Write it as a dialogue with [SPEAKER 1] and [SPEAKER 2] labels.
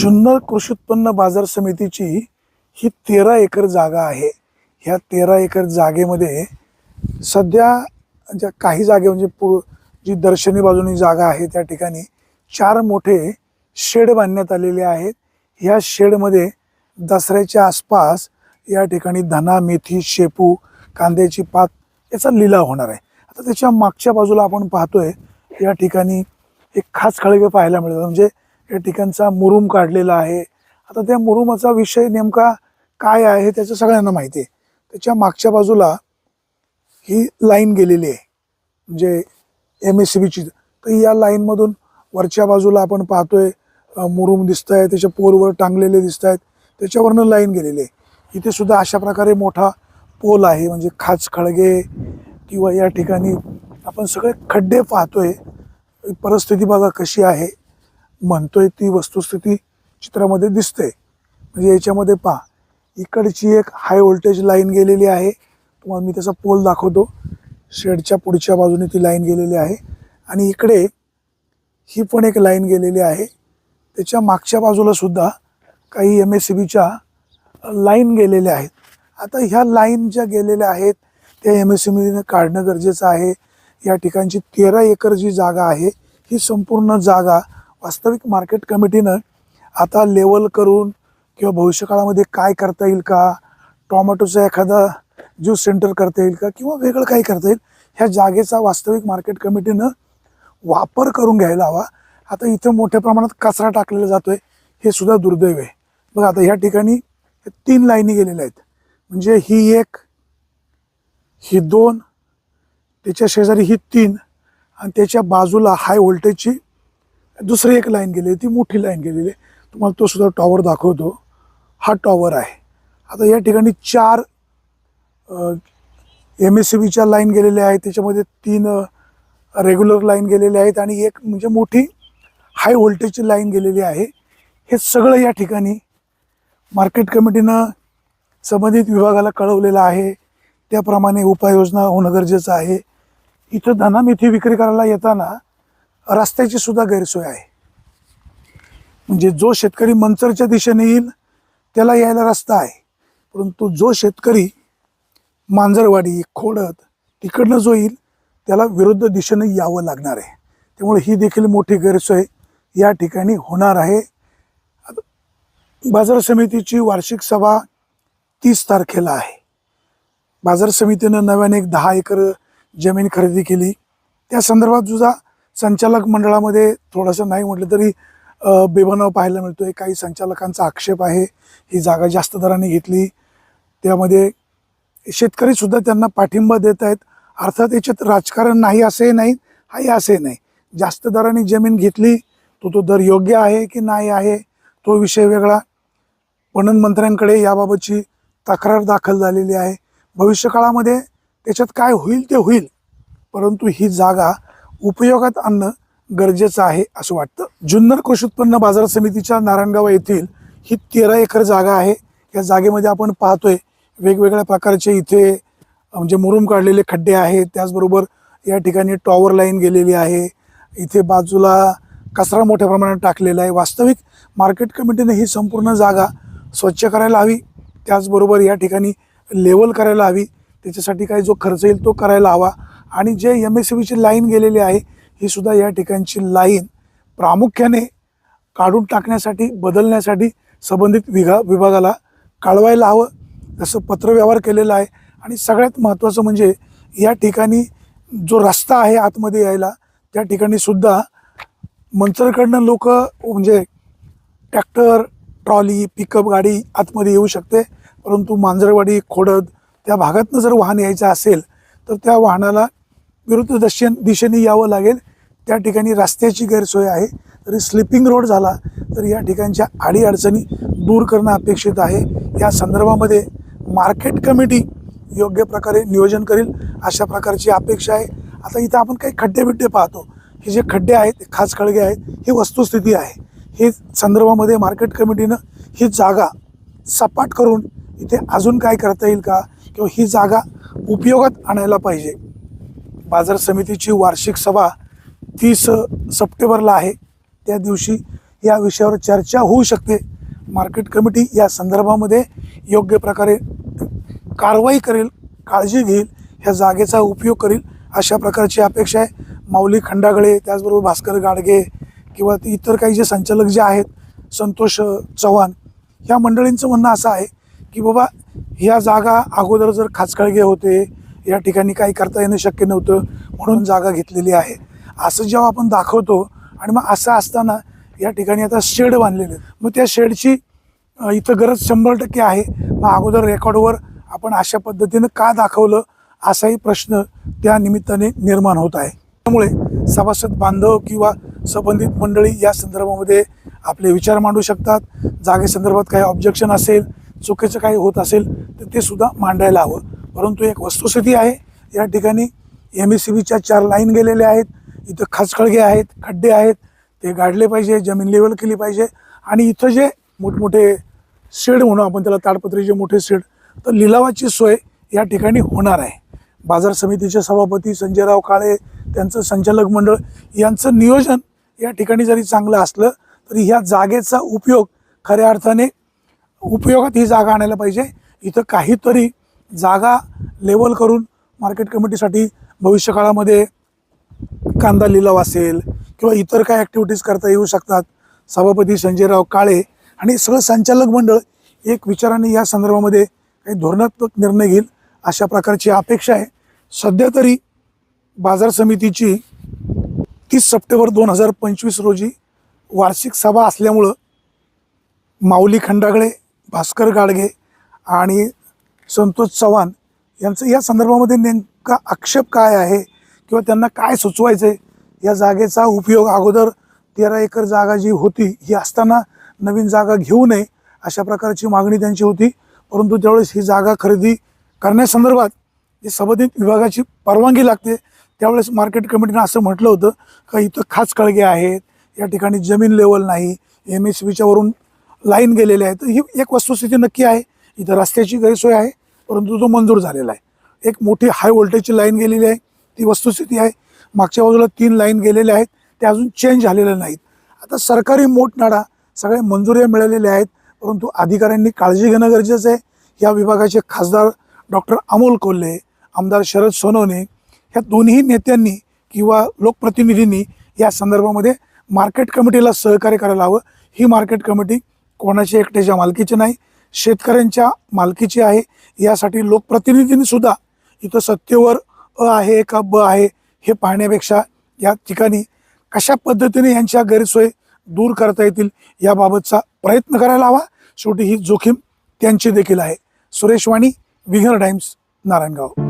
[SPEAKER 1] जुन्नर कृषी उत्पन्न बाजार समितीची ही तेरा एकर जागा आहे. ह्या तेरा एकर जागेमध्ये सध्या ज्या काही जागे म्हणजे पूर जी दर्शनी बाजूनी जागा आहे त्या ठिकाणी चार मोठे शेड बांधण्यात आलेले आहेत. ह्या शेडमध्ये दसऱ्याच्या आसपास या ठिकाणी धना मेथी शेपू कांद्याची पात याचा लिलाव होणार आहे. आता त्याच्या मागच्या बाजूला आपण पाहतोय या ठिकाणी एक खास खळगे पाहायला मिळतात. म्हणजे या ठिकाणचा मुरुम काढलेला आहे. आता त्या मुरुमाचा विषय नेमका काय आहे त्याचं सगळ्यांना माहिती आहे. त्याच्या मागच्या बाजूला ही लाईन गेलेली आहे. म्हणजे एम एस सी बीची तर या लाईनमधून वरच्या बाजूला आपण पाहतोय मुरुम दिसत आहे त्याच्या पोलवर टांगलेले दिसत आहेत त्याच्यावरनं लाईन गेलेली आहे. इथे सुद्धा अशा प्रकारे मोठा पोल आहे म्हणजे खाच खळगे किंवा या ठिकाणी आपण सगळे खड्डे पाहतोय. परिस्थिती बघा कशी आहे. म्हणतोय ती वस्तुस्थिती चित्रामध्ये दिसते. म्हणजे याच्यामध्ये पहा इकडची एक हाय व्होल्टेज लाईन गेलेली आहे. तुम्हाला मी त्याचा पोल दाखवतो. शेडच्या पुढच्या बाजूने ती लाईन गेलेली आहे. आणि इकडे ही पण एक लाईन गेलेली आहे. त्याच्या मागच्या बाजूला सुद्धा काही एम एस सी बीच्या लाईन गेलेल्या आहेत. आता ह्या लाईन ज्या गेलेल्या आहेत त्या एम एस सी बीने काढणं गरजेचं आहे. या ठिकाणची तेरा एकर जी जागा आहे ही संपूर्ण जागा वास्तविक मार्केट कमिटीनं आता लेवल करून किंवा भविष्यकाळामध्ये काय करता येईल का? टॉमॅटोचा एखादा ज्यूस सेंटर करता येईल का? किंवा वेगळं काही करता येईल? ह्या जागेचा वास्तविक मार्केट कमिटीनं वापर करून घ्यायला हवा. आता इथं मोठ्या प्रमाणात कचरा टाकलेला जातोय. हे सुद्धा दुर्दैव आहे. बघा आता ह्या ठिकाणी हे तीन लाईनी गेलेल्या आहेत. म्हणजे ही एक ही दोन त्याच्या शेजारी ही तीन आणि त्याच्या बाजूला हाय व्होल्टेजची दुसरी एक लाईन गेलेली ती मोठी लाईन गेलेली आहे. तुम्हाला तो सुद्धा टॉवर दाखवतो. हा टॉवर आहे. आता या ठिकाणी चार एम एस सी बीच्या लाईन गेलेल्या आहेत. त्याच्यामध्ये तीन रेग्युलर लाईन गेलेल्या आहेत आणि एक म्हणजे मोठी हाय व्होल्टेजची लाईन गेलेली आहे. हे सगळं या ठिकाणी मार्केट कमिटीनं संबंधित विभागाला कळवलेलं आहे. त्याप्रमाणे उपाययोजना होणं गरजेचं आहे. इथं धनाम मेथी विक्री करायला येताना रस्त्याची सुद्धा गैरसोय आहे. म्हणजे जो शेतकरी मंचरच्या दिशेने येईल त्याला यायला रस्ता आहे. परंतु जो शेतकरी मांजरवाडी खोडत तिकडनं जो येईल त्याला विरुद्ध दिशेने यावं लागणार आहे. त्यामुळे ही देखील मोठी गैरसोय या ठिकाणी होणार आहे. बाजार समितीची वार्षिक सभा तीस तारखेला आहे. बाजार समितीनं नव्याने एक दहा एकर जमीन खरेदी केली. त्या संदर्भात सुद्धा संचालक मंडळामध्ये थोडंसं नाही म्हटलं तरी बेबनाव पाहायला मिळतोय. काही संचालकांचा आक्षेप आहे. ही जागा जास्त दराने घेतली. त्यामध्ये शेतकरीसुद्धा त्यांना पाठिंबा देत आहेत. अर्थात याच्यात राजकारण नाही असे नाही हाही असे नाही. जास्त दराने जमीन घेतली तो तो दर योग्य आहे की नाही आहे तो विषय वेगळा. पणन मंत्र्यांकडे याबाबतची तक्रार दाखल झालेली आहे. भविष्यकाळामध्ये त्याच्यात काय होईल ते होईल. परंतु ही जागा उपयोगात आणणं गरजेचं आहे असं वाटतं. जुन्नर कृषी उत्पन्न बाजार समितीच्या नारायणगाव येथील ही तेरा एकर जागा आहे. या जागेमध्ये आपण पाहतोय वेगवेगळ्या प्रकारचे इथे म्हणजे मुरुम काढलेले खड्डे आहेत. त्याचबरोबर या ठिकाणी टॉवर लाईन गेलेली आहे. इथे बाजूला कचरा मोठ्या प्रमाणात टाकलेला आहे. वास्तविक मार्केट कमिटीने ही संपूर्ण जागा स्वच्छ करायला हवी. त्याचबरोबर या ठिकाणी लेवल करायला हवी. त्याच्यासाठी काही जो खर्च येईल तो करायला हवा. आणि जे एम एस सी बीची लाईन गेलेली आहे ही सुद्धा या ठिकाणची लाईन प्रामुख्याने काढून टाकण्यासाठी बदलण्यासाठी संबंधित विघा विभागाला कळवायला हवं. जसं पत्रव्यवहार केलेला आहे. आणि सगळ्यात महत्त्वाचं म्हणजे या ठिकाणी जो रस्ता आहे आतमध्ये यायला त्या ठिकाणी सुद्धा मंचरकडनं लोक म्हणजे ट्रॅक्टर ट्रॉली पिकअप गाडी आतमध्ये येऊ शकते. परंतु मांजरवाडी खोडद त्या भागातनं जर वाहन यायचं असेल तर त्या वाहनाला विरुद्ध दशे दिशेने यावं लागेल. त्या ठिकाणी रस्त्याची गैरसोय आहे. तरी स्लिपिंग रोड झाला तर या ठिकाणच्या अडीअडचणी दूर करणं अपेक्षित आहे. या संदर्भामध्ये मार्केट कमिटी योग्य प्रकारे नियोजन करेल अशा प्रकारची अपेक्षा आहे. आता इथं आपण काही खड्डे बिड्डे पाहतो. हे जे खड्डे आहेत खास खळगे आहेत ही वस्तुस्थिती आहे. हे संदर्भामध्ये मार्केट कमिटीनं ही जागा सपाट करून इथे अजून काय करता येईल का? किंवा ही जागा उपयोगात आणायला पाहिजे? बाजार समितीची वार्षिक सभा तीस सप्टेंबरला आहे. त्या दिवशी या विषयावर चर्चा होऊ शकते. मार्केट कमिटी या संदर्भामध्ये योग्य प्रकारे कारवाई करेल काळजी घेईल ह्या जागेचा उपयोग करेल अशा प्रकारची अपेक्षा आहे. माऊली खंडागळे त्याचबरोबर भास्कर गाडगे किंवा ते इतर काही जे संचालक जे आहेत संतोष चव्हाण ह्या मंडळींचं म्हणणं असं आहे की बाबा ह्या जागा अगोदर जर खाचखळगे होते या ठिकाणी काही करता येणं शक्य नव्हतं म्हणून जागा घेतलेली आहे. असं जेव्हा आपण दाखवतो आणि मग असं असताना या ठिकाणी आता शेड बांधलेले मग त्या शेडची इथं गरज शंभर टक्के आहे. मग अगोदर रेकॉर्डवर आपण अशा पद्धतीनं का दाखवलं असाही प्रश्न त्या निमित्ताने निर्माण होत आहे. त्यामुळे सभासद बांधव किंवा संबंधित मंडळी या संदर्भामध्ये आपले विचार मांडू शकतात. जागेसंदर्भात काही ऑब्जेक्शन असेल चुकीचं काही होत असेल तर ते सुद्धा मांडायला हवं. परंतु एक वस्तुस्थिती आहे या ठिकाणी एम एस सी बीच्या चार लाईन गेलेल्या आहेत. इथं खाचखळगे आहेत खड्डे आहेत. ते गाडले पाहिजे जमीन लेवल केली पाहिजे. आणि इथं जे मोठमोठे शेड म्हणू आपण त्याला ताडपत्रीचे मोठे शेड तर लिलावाची सोय या ठिकाणी होणार आहे. बाजार समितीचे सभापती संजयराव काळे त्यांचं संचालक मंडळ यांचं नियोजन या ठिकाणी जरी चांगलं असलं तरी ह्या जागेचा उपयोग खऱ्या अर्थाने उपयोगात ही जागा आणायला पाहिजे. इथं काहीतरी जागा लेवल करून मार्केट कमिटीसाठी भविष्यकाळामध्ये कांदा लिलाव असेल किंवा इतर काय ॲक्टिव्हिटीज करता येऊ शकतात सभापती संजयराव काळे आणि सगळं संचालक मंडळ एक विचाराने या संदर्भामध्ये काही धोरणात्मक निर्णय घेईल अशा प्रकारची अपेक्षा आहे. सध्या तरी बाजार समितीची तीस सप्टेंबर दोन हजार पंचवीस रोजी वार्षिक सभा असल्यामुळं माऊली खंडागळे भास्कर गाडगे आणि संतोष चव्हाण यांचं या संदर्भामध्ये नेमका आक्षेप काय आहे किंवा त्यांना काय सुचवायचं आहे या जागेचा उपयोग अगोदर तेरा एकर जागा जी होती ही असताना नवीन जागा घेऊ नये अशा प्रकारची मागणी त्यांची होती. परंतु त्यावेळेस ही जागा खरेदी करण्यासंदर्भात जी संबंधित विभागाची परवानगी लागते त्यावेळेस मार्केट कमिटीनं असं म्हटलं होतं का इथं खाच कळगे आहेत या ठिकाणी जमीन लेवल नाही एम एस बीच्यावरून लाईन गेलेले आहेत. तर ही एक वस्तुस्थिती नक्की आहे. इथं रस्त्याची गैरसोय आहे. परंतु तो मंजूर झालेला आहे. एक मोठी हाय व्होल्टेजची लाईन गेलेली आहे. ती वस्तुस्थिती आहे. मागच्या बाजूला तीन लाईन गेलेल्या आहेत. त्या अजून चेंज झालेल्या नाहीत. आता सरकारी मोठनाडा सगळ्या मंजुऱ्या मिळालेल्या आहेत. परंतु अधिकाऱ्यांनी काळजी घेणं गरजेचं आहे. या विभागाचे खासदार डॉक्टर अमोल कोल्हे आमदार शरद सोनवणे ह्या दोन्ही नेत्यांनी किंवा लोकप्रतिनिधींनी या संदर्भामध्ये मार्केट कमिटीला सहकार्य करायला हवं. ही मार्केट कमिटी कोणाच्या एकट्याच्या मालकीची नाही. शेतकऱ्यांच्या मालकीची आहे. यासाठी लोकप्रतिनिधींनी सुद्धा इथं सत्तेवर अ आहे का ब आहे हे पाहण्यापेक्षा या ठिकाणी कशा पद्धतीने यांच्या गैरसोय दूर करता येतील याबाबतचा प्रयत्न करायला हवा. शेवटी ही जोखीम त्यांची देखील आहे. सुरेश वाणी विघर टाइम्स नारायणगाव.